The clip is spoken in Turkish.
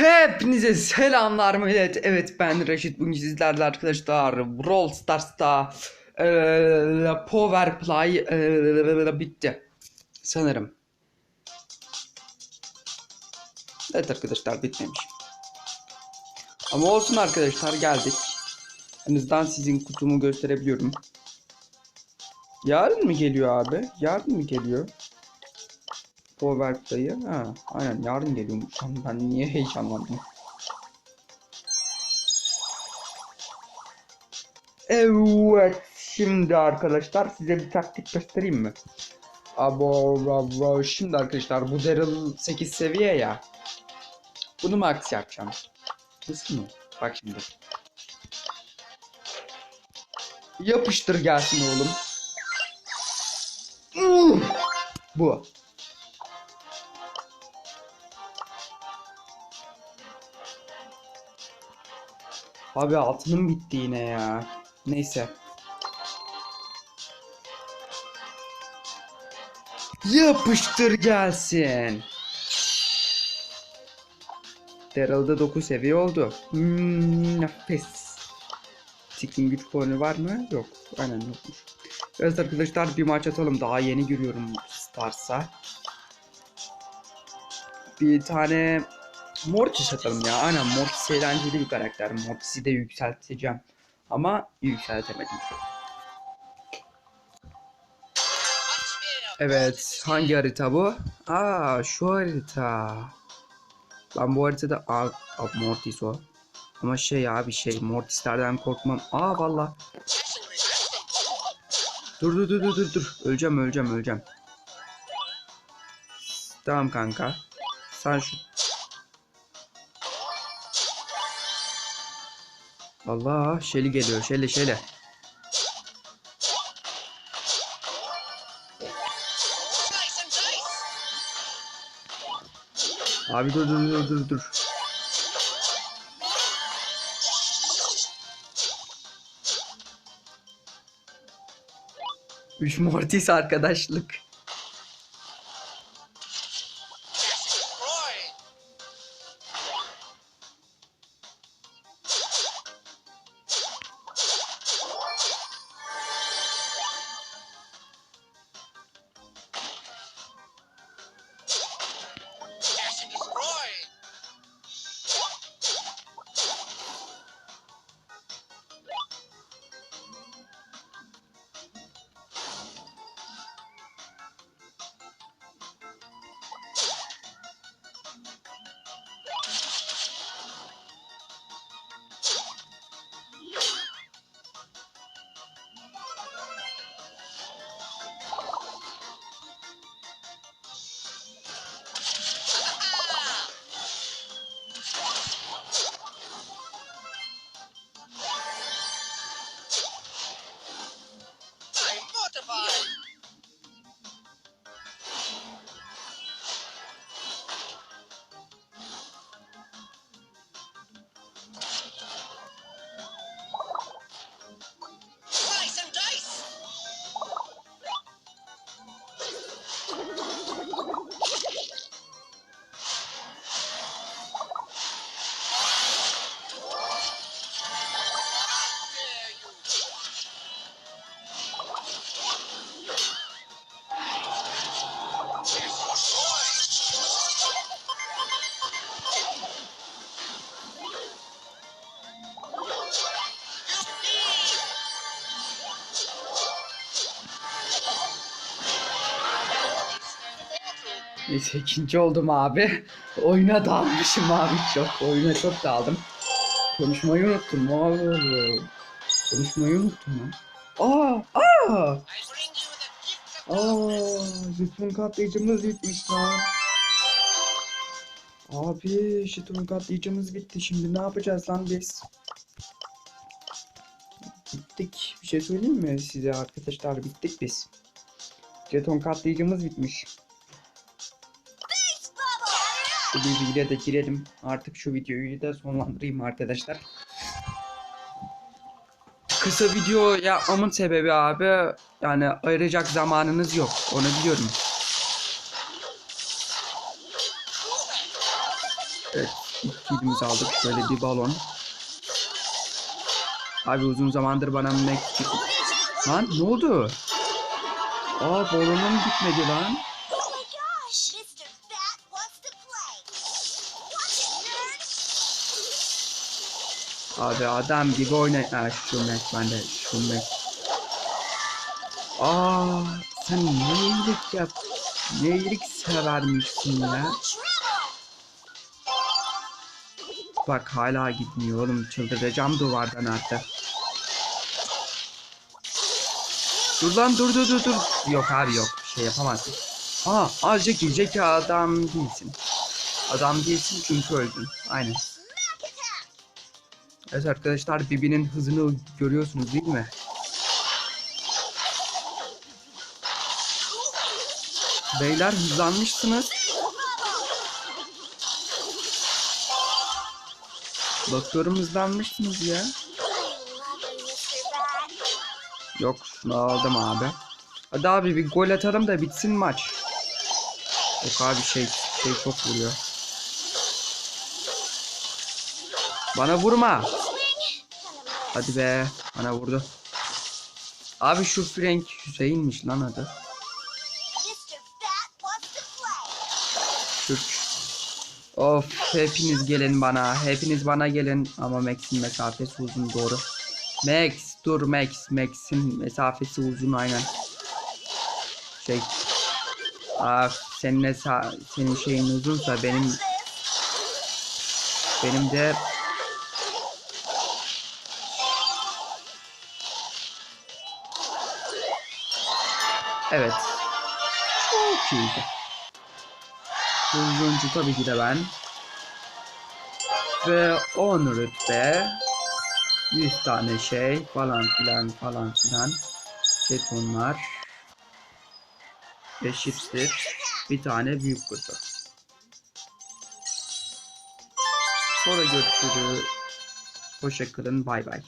Hepinize selamlar millet. Evet ben Reşit bugün sizlerle arkadaşlar Brawl Stars'ta eee, Power Play eee, bitti. Sanırım. Evet arkadaşlar bitmemiş. Ama olsun arkadaşlar geldik. En azından sizin kutumu gösterebiliyorum. Yarın mı geliyor abi? Yarın mı geliyor? Power Play'ı. Ha, aynen yarın geliyormuş. Ben niye heyecanlandım? Evet, şimdi arkadaşlar size bir taktik göstereyim mi? Abo, abo, şimdi arkadaşlar bu Daryl 8 seviye ya. Bunu max yapacağım. Nasıl mı? Bak şimdi. Yapıştır gelsin oğlum. Hmm. Bu. Abi altınım bitti yine ya. Neyse. Yapıştır gelsin. Daryl'da 9 seviye oldu. Hmm, nefes. Skin güç puanı var mı? Yok. Aynen yokmuş. Evet arkadaşlar bir maç atalım. Daha yeni giriyorum Stars'a. Bir tane Mortis atalım ya. Aynen Mortis eğlenceli bir karakter. Mortis'i de yükselteceğim. Ama yükseltemedim. Evet. Hangi harita bu? Aa şu harita. Ben bu haritada... Aa, Mortis o. Ama şey abi şey Mortis'lerden korkmam. Aa valla. Dur dur dur dur dur. Öleceğim öleceğim öleceğim. Tamam kanka. Sen şu Allah Şeli geliyor. Şeli Şeli. Abi dur dur dur dur dur. Üç Mortis arkadaşlık. Neyse ikinci oldum abi. Oyuna dalmışım abi çok. Oyuna çok daldım. Konuşmayı unuttum abi. Konuşmayı unuttum lan. Aa! Aa! Aa! Jeton katlayıcımız bitmiş lan. Abi jeton katlayıcımız bitti. Şimdi ne yapacağız lan biz? Bittik. Bir şey söyleyeyim mi size arkadaşlar? Bittik biz. Jeton katlayıcımız bitmiş. Bu bilgiyle de girelim. Artık şu videoyu da sonlandırayım arkadaşlar. Kısa video yapmamın sebebi abi yani ayıracak zamanınız yok. Onu biliyorum. Evet. İlk kilimizi aldık. Böyle bir balon. Abi uzun zamandır bana Mac... Lan ne oldu? Aa balonum gitmedi lan. Abi adam gibi oyna... Ha şu Mac bende. Şu Mac. Aa sen ne iyilik yap... Ne iyilik severmişsin ya. Bak hala gitmiyor oğlum çıldıracağım duvardan artık. Dur lan dur dur dur dur. Yok abi yok şey yapamazsın. Aa azıcık yiyecek adam değilsin. Adam değilsin çünkü öldün. Aynen. Evet arkadaşlar Bibi'nin hızını görüyorsunuz değil mi? Beyler hızlanmışsınız. Bakıyorum hızlanmışsınız ya. Yok şunu aldım abi. Hadi abi bir gol atalım da bitsin maç. Yok abi şey şey çok vuruyor. Bana vurma. Hadi be bana vurdu. Abi şu Frank Hüseyin'miş lan adı. Türk. Of hepiniz gelin bana. Hepiniz bana gelin. Ama Max'in mesafesi uzun doğru. Max dur Max. Max'in mesafesi uzun aynen. Şey. Ah senin mesa senin şeyin uzunsa benim benim de Evet. Çok iyiydi. Dördüncü tabii ki de ben. Ve 10 rütbe. 100 tane şey falan filan falan filan. Jetonlar. Eşittir. Bir tane büyük kutu. Sonra görüşürüz. Hoşçakalın. Bay bay.